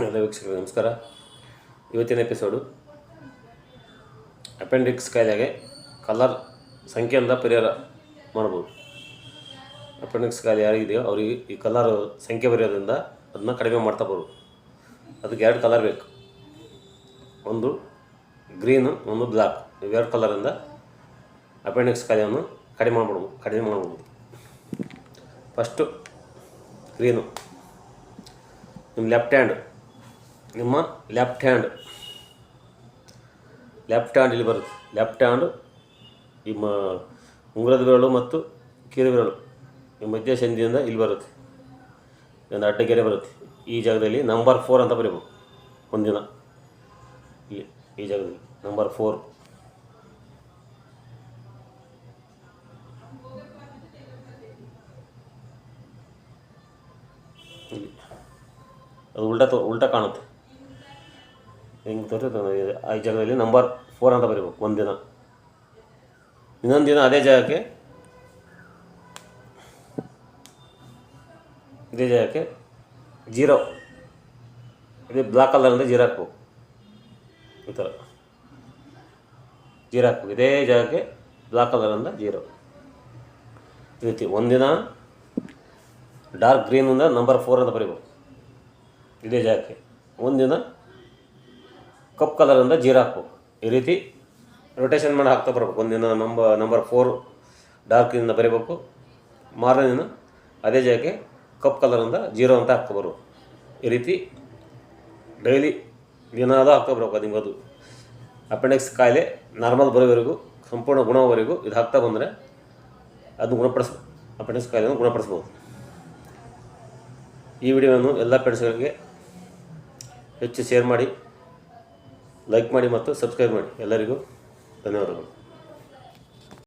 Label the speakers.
Speaker 1: ಎಲ್ಲ ವೀಕ್ಷಕರಿಗೆ ನಮಸ್ಕಾರ. ಇವತ್ತಿನ ಎಪಿಸೋಡು ಅಪೆಂಡಿಕ್ಸ್ ಕಾಯಿಲೆಗೆ ಕಲರ್ ಸಂಖ್ಯೆಯಿಂದ ಪರಿಹಾರ ಮಾಡ್ಬೋದು. ಅಪೆಂಡಿಕ್ಸ್ ಕಾಯಿಲೆ ಯಾರಿಗಿದೆಯೋ ಅವರಿಗೆ ಈ ಕಲರ್ ಸಂಖ್ಯೆ ಬರೆಯೋದ್ರಿಂದ ಅದನ್ನ ಕಡಿಮೆ ಮಾಡ್ತಾ ಬರ್ಬೋದು ಅದಕ್ಕೆ ಎರಡು ಕಲರ್ ಬೇಕು. ಒಂದು ಗ್ರೀನು ಒಂದು ಬ್ಲ್ಯಾಕ್ ಇವೆರಡು ಕಲರಿಂದ ಅಪೆಂಡಿಕ್ಸ್ ಕಾಯಿಲೆಯನ್ನು ಕಡಿಮೆ ಮಾಡ್ಬೋದು ಕಡಿಮೆ ಮಾಡ್ಬೋದು. ಫಸ್ಟು ಗ್ರೀನು ನಿಮ್ಮ ಲೆಫ್ಟ್ ಹ್ಯಾಂಡ್ ನಿಮ್ಮ ಲೆಫ್ಟ್ ಹ್ಯಾಂಡ್. ಲೆಫ್ಟ್ ಹ್ಯಾಂಡ್ ಇಲ್ಲಿ ಬರುತ್ತೆ. ಲೆಫ್ಟ್ ಹ್ಯಾಂಡ್ ನಿಮ್ಮ ಉಂಗುರದ ಬೆರಳು ಮತ್ತು ಕಿರು ಬೆರಳು ಈ ಮಧ್ಯ ಸಂಧಿಯಿಂದ ಇಲ್ಲಿ ಬರುತ್ತೆ. ಒಂದು ಅಡ್ಡಗೆರೆ ಬರುತ್ತೆ. ಈ ಜಾಗದಲ್ಲಿ ನಂಬರ್ ಫೋರ್ ಅಂತ ಬರೀಬೇಕು ಒಂದಿನ. ಇಲ್ಲಿ, ಈ ಜಾಗದಲ್ಲಿ ನಂಬರ್ ಫೋರ್ ಅದು ಉಲ್ಟಾ ಉಲ್ಟಾ ಕಾಣುತ್ತೆ. ಹಿಂಗೆ ತೋರಿಸುತ್ತೆ ಆ ಜಾಗದಲ್ಲಿ ನಂಬರ್ ಫೋರ್ ಅಂತ ಬರೀಬೇಕು ಒಂದಿನ ಇನ್ನೊಂದು ದಿನ ಅದೇ ಜಾಗಕ್ಕೆ ಇದೇ ಜಾಗಕ್ಕೆ ಜೀರೋ ಇದೇ ಬ್ಲಾಕ್ ಕಲರಿಂದ ಜೀರೋ ಹಾಕ್ಬೇಕು. ಈ ಥರ ಜೀರೋ ಹಾಕ್ಬೇಕು. ಇದೇ ಜಾಗಕ್ಕೆ ಬ್ಲಾಕ್ ಕಲರಿಂದ ಜೀರೋ ಈ ರೀತಿ ಒಂದಿನ ಡಾರ್ಕ್ ಗ್ರೀನಿಂದ ನಂಬರ್ ಫೋರ್ ಅಂತ ಬರೀಬೇಕು. ಇದೇ ಜಾಗಕ್ಕೆ ಒಂದಿನ ಕಪ್ ಕಲರಿಂದ ಜೀರಾ ಹಾಕ್ಬೇಕು ಈ ರೀತಿ ರೊಟೇಷನ್ ಮಾಡಿ ಹಾಕ್ತಾ ಬರ್ಬೇಕು. ಒಂದಿನ ನಂಬ ನಂಬರ್ ಫೋರ್ ಡಾರ್ಕಿಂದ ಬರೀಬೇಕು. ಮಾರನೇ ದಿನ ಅದೇ ಜಾಗಕ್ಕೆ ಕಪ್ ಕಲರಿಂದ ಜೀರೋ ಅಂತ ಹಾಕ್ತಾ ಈ ರೀತಿ ಡೈಲಿ ದಿನಾದ ಹಾಕ್ತಾ ಬರಬೇಕು ಅದು ನಿಮ್ಮದು. ಅಪೆಂಡಿಕ್ಸ್ ಕಾಯಿಲೆ ನಾರ್ಮಲ್ ಬರೋವರೆಗೂ, ಸಂಪೂರ್ಣ ಗುಣವರೆಗೂ ಇದು ಹಾಕ್ತಾ ಬಂದರೆ ಅದನ್ನು ಗುಣಪಡಿಸ್ ಅಪೆಂಡಿಕ್ಸ್ ಕಾಯಿಲೆಯನ್ನು ಗುಣಪಡಿಸ್ಬೋದು. ಈ ವಿಡಿಯೋವನ್ನು ಎಲ್ಲ ಪೆಂಡ್ಸ್ಗಳಿಗೆ ಹೆಚ್ಚು ಶೇರ್ ಮಾಡಿ. ಲೈಕ್ ಮಾಡಿ ಮತ್ತು ಸಬ್ಸ್ಕ್ರೈಬ್ ಮಾಡಿ. ಎಲ್ಲರಿಗೂ ಧನ್ಯವಾದಗಳು.